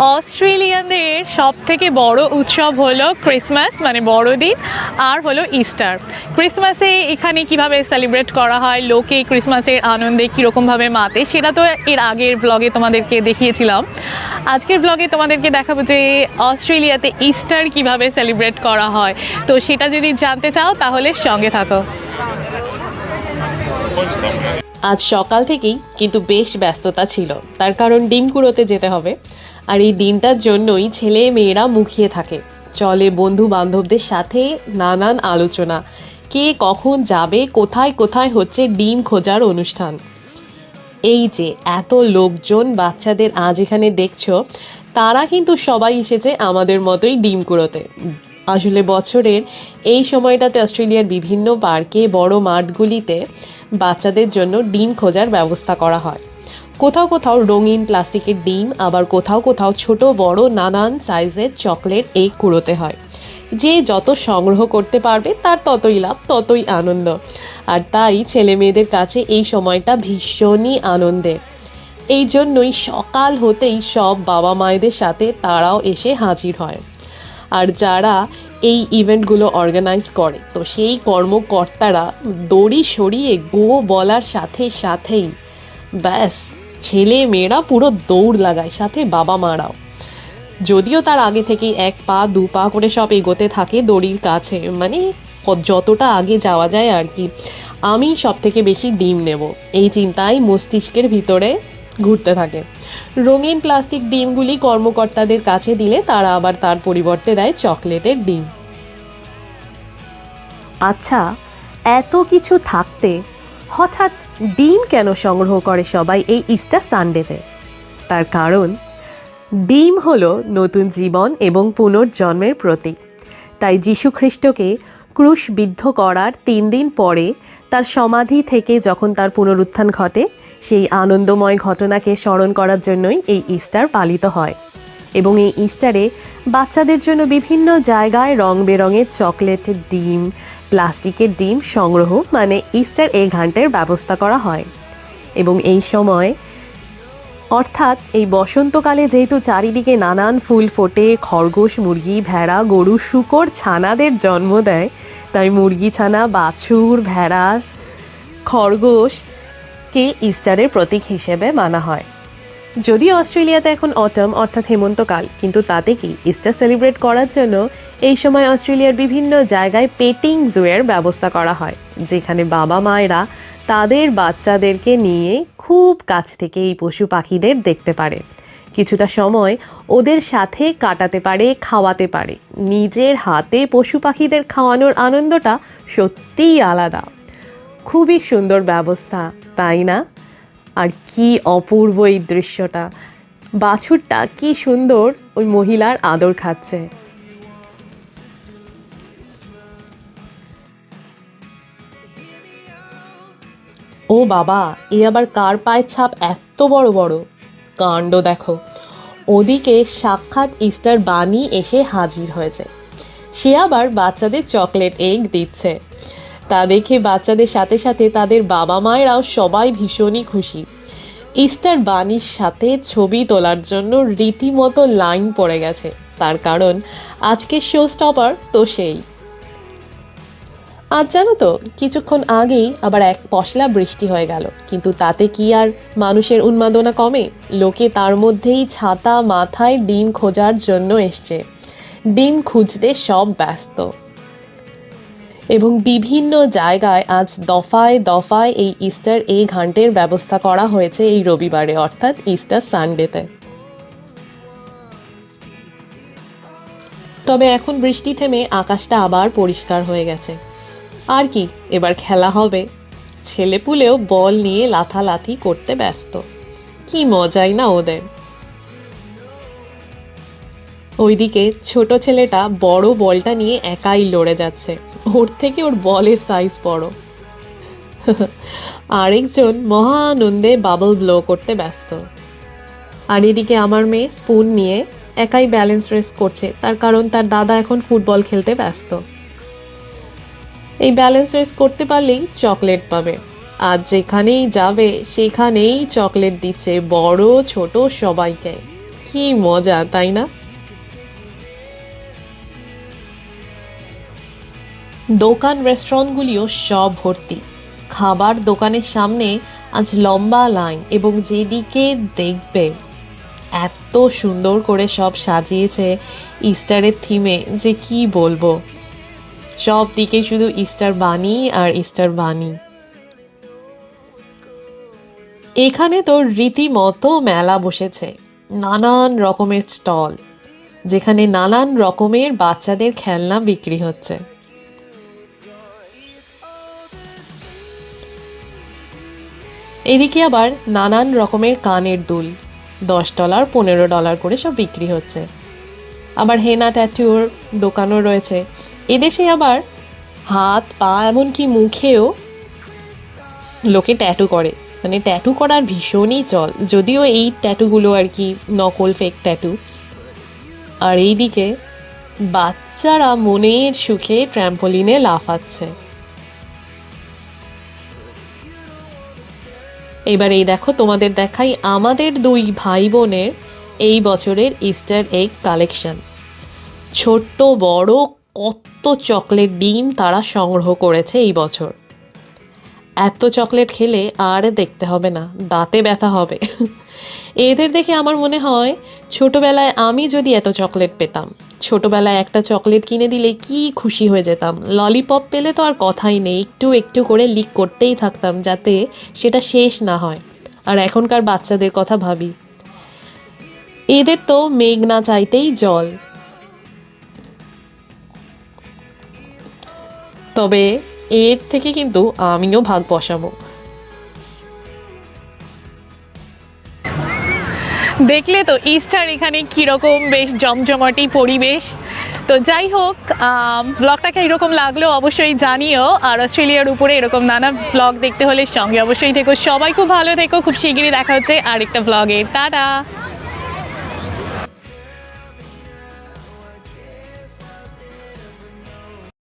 অস্ট্রেলিয়ানদের সব থেকে বড় উৎসব হলো ক্রিসমাস মানে বড়দিন, আর হলো ইস্টার। ক্রিসমাসে এখানে কীভাবে সেলিব্রেট করা হয়, লোকে ক্রিসমাসের আনন্দে কীরকমভাবে মাতে, সেটা তো এর আগের ব্লগে তোমাদেরকে দেখিয়েছিলাম। আজকের ব্লগে তোমাদেরকে দেখাবো যে অস্ট্রেলিয়াতে ইস্টার কীভাবে সেলিব্রেট করা হয়। তো সেটা যদি জানতে চাও, তাহলে সঙ্গে থাকো। আজ সকাল থেকেই কিন্তু বেশ ব্যস্ততা ছিল। তার কারণ ডিম কুড়োতে যেতে হবে। আর এই দিনটার জন্যই ছেলে মেয়েরা মুখিয়ে থাকে। চলে বন্ধু বান্ধবদের সাথে নানান আলোচনা। কে কখন যাবে, কোথায় কোথায় হচ্ছে ডিম খোঁজার অনুষ্ঠান। এই যে এত লোকজন বাচ্চাদের আজ এখানে দেখছ, তারা কিন্তু সবাই এসেছে আমাদের মতোই ডিম কুড়োতে। আসলে বছরের এই সময়টাতে অস্ট্রেলিয়ার বিভিন্ন পার্কে বড় মাঠগুলিতে বাচ্চাদের জন্য ডিম খোঁজার ব্যবস্থা করা হয়। কোথাও কোথাও রঙিন প্লাস্টিকের ডিম, আবার কোথাও কোথাও ছোট, বড়, নানান সাইজের চকলেট এগ কুড়োতে হয়। যে যত সংগ্রহ করতে পারবে, তার ততই লাভ, ততই আনন্দ। আর তাই ছেলে মেয়েদের কাছে এই সময়টা ভীষণই আনন্দের। এই জন্যই সকাল হতেই সব বাবা মায়েদের সাথে তারাও এসে হাজির হয়। আর যারা এই ইভেন্টগুলো অর্গানাইজ করে, তো সেই কর্মকর্তারা দড়ি সরিয়ে গো বলার সাথে সাথেই ব্যাস ছেলে মেয়েরা পুরো দৌড় লাগায়, সাথে বাবা মারাও যদিও তার আগে থেকেই এক পা, দু পা করে সব এগোতে থাকে দড়ির কাছে মানে যতটা আগে যাওয়া যায় আর কি। আমি সব থেকে বেশি ডিম নেব। এই চিন্তাই মস্তিষ্কের ভিতরে ঘুরতে থাকে। রঙিন প্লাস্টিক ডিমগুলি কর্মকর্তাদের কাছে দিলে তারা আবার তার পরিবর্তে দেয় চকলেটের ডিম। আচ্ছা এত কিছু থাকতে হঠাৎ ডিম কেন সংগ্রহ করে সবাই এই ইস্টার সানডেতে? তার কারণ, ডিম হলো নতুন জীবন এবং পুনর্জন্মের প্রতীক। তাই যীশু খ্রিস্টকে ক্রুশবিদ্ধ করার তিন দিন পরে তার সমাধি থেকে যখন তার পুনরুত্থান ঘটে সেই আনন্দময় ঘটনাকে স্মরণ করার জন্যই এই ইস্টার পালিত হয়। এবং এই ইস্টারে বাচ্চাদের জন্য বিভিন্ন জায়গায় রং বেরঙের চকলেটের ডিম, প্লাস্টিকের ডিম সংগ্রহ মানে ইস্টার এগ হান্টের ব্যবস্থা করা হয়। এবং এই সময় অর্থাৎ এই বসন্তকালে যেহেতু চারিদিকে নানান ফুল ফোটে, খরগোশ, মুরগি, ভেড়া, গরু, শুকর, ছানাদের জন্ম দেয়, তাই মুরগি, ছানা, বাছুর, ভেড়া খরগোশকে ইস্টারের প্রতীক হিসেবে মানা হয়। যদিও অস্ট্রেলিয়াতে এখন অটম, অর্থাৎ হেমন্তকাল, কিন্তু তাতে কি ইস্টার সেলিব্রেট করার জন্য এই সময় অস্ট্রেলিয়ার বিভিন্ন জায়গায় পেটিং জুয়ের ব্যবস্থা করা হয়, যেখানে বাবা মায়েরা তাদের বাচ্চাদেরকে নিয়ে খুব কাছ থেকে এই পশু পাখিদের দেখতে পারে। কিছুটা সময় ওদের সাথে কাটাতে পারে, খাওয়াতে পারে। নিজের হাতে পশু পাখিদের খাওয়ানোর আনন্দটা সত্যিই আলাদা। খুবই সুন্দর ব্যবস্থা। তাই না? আর কি অপূর্ব এই দৃশ্যটা। বাছুরটা কি সুন্দর ওই মহিলার আদর খাচ্ছে। ও বাবা, এ আবার কার পায়ের ছাপ এত বড় বড়? কাণ্ড দেখো। ওদিকে সাক্ষাৎ ইস্টার বানি এসে হাজির হয়েছে। সে আবার বাচ্চাদের চকলেট এগ দিচ্ছে। তা দেখে বাচ্চাদের সাথে সাথে তাদের বাবা মায়েরাও সবাই ভীষণই খুশি। ইস্টার বানির সাথে ছবি তোলার জন্য রীতিমতো লাইন পড়ে গেছে। তার কারণ, আজকের শো স্টপার তো সেই। আজ জানো তো, কিছুক্ষণ আগেই আবার এক পশলা বৃষ্টি হয়ে গেল। কিন্তু তাতে কি আর মানুষের উন্মাদনা কমে? লোকে তার মধ্যেই ছাতা, মাথায় ডিম খোঁজার জন্য এসছে। ডিম খুঁজতে সব ব্যস্ত। এবং বিভিন্ন জায়গায় আজ দফায় দফায় এই ইস্টার এই ঘান্টের ব্যবস্থা করা হয়েছে এই রবিবারে, অর্থাৎ ইস্টার সানডেতে তবে এখন বৃষ্টি থেমে আকাশটা আবার পরিষ্কার হয়ে গেছে। আর কি, এবার খেলা হবে। ছেলেপুলেও বল নিয়ে লাথালাথি করতে ব্যস্ত। কি মজাই না ওদের। ওইদিকে ছোট ছেলেটা বড় বলটা নিয়ে একাই লড়ে যাচ্ছে। থেকে ওর বলের সাইজ বড়। আরেকজন মহা আনন্দে বাবল ব্লো করতে ব্যস্ত। আর এদিকে আমার মেয়ে স্পুন নিয়ে একাই ব্যালেন্স রেস করছে, তার কারণ তার দাদা এখন ফুটবল খেলতে ব্যস্ত। এই ব্যালেন্স রেস করতে পারলেই চকলেট পাবে। আর যেখানেই যাবে, সেখানেই চকলেট দিচ্ছে বড় ছোট সবাইকে। কি মজা, তাই না? দোকান রেস্টুরেন্টগুলিও সব ভর্তি। খাবার দোকানের সামনে আজ লম্বা লাইন এবং যেদিকে দেখবে এত সুন্দর করে সব সাজিয়েছে ইস্টারের থিমে যে কি বলব। সব দিকে শুধু ইস্টার বানি আর ইস্টার বানি এখানে তো রীতিমতো মেলা বসেছে, নানান রকমের স্টল, যেখানে নানান রকমের বাচ্চাদের খেলনা বিক্রি হচ্ছে। এদিকে আবার নানান রকমের কানের দুল, দশ ডলার, পনেরো ডলার করে সব বিক্রি হচ্ছে। আবার হেনা ট্যাটুর দোকানও রয়েছে। এদেশে আবার হাত, পা, এমনকি মুখেও লোকে ট্যাটু করে। মানে ট্যাটু করার ভীষণই চল। যদিও এই ট্যাটুগুলো আর কি নকল ফেক ট্যাটু। আর এইদিকে বাচ্চারা মনের সুখে ট্র্যাম্পোলিনে লাফাচ্ছে। এবার এই দেখো, তোমাদের দেখাই আমাদের দুই ভাই বোনের এই বছরের ইস্টার এগ কালেকশন ছোট্ট, বড়, কত চকলেট ডিম তারা সংগ্রহ করেছে এই বছর। এত চকলেট খেলে আর দেখতে হবে না, দাঁতে ব্যথা হবে। এদের দেখে আমার মনে হয়, ছোটবেলায় আমি যদি এত চকলেট পেতাম। ছোটবেলায় একটা চকলেট কিনে দিলে কি খুশি হয়ে যেতাম। ললিপপ পেলে তো আর কথাই নেই, একটু একটু করে লিক করতেই থাকতাম যাতে সেটা শেষ না হয়। আর এখনকার বাচ্চাদের কথা ভাবি। এদের তো মেঘ না চাইতেই জল। তবে এর থেকে কিন্তু আমিও ভাগ বসাবো। দেখলে তো ইস্টার এখানে কীরকম বেশ জমজমাটি পরিবেশ। তো যাই হোক ব্লগটাকে এরকম লাগলেও অবশ্যই জানিও। আর অস্ট্রেলিয়ার উপরে এরকম নানা ব্লগ দেখতে হলে সঙ্গে অবশ্যই থেকো। সবাই খুব ভালো থেকো, খুব শিগগিরই দেখা হচ্ছে আরেকটা ব্লগে টাটা!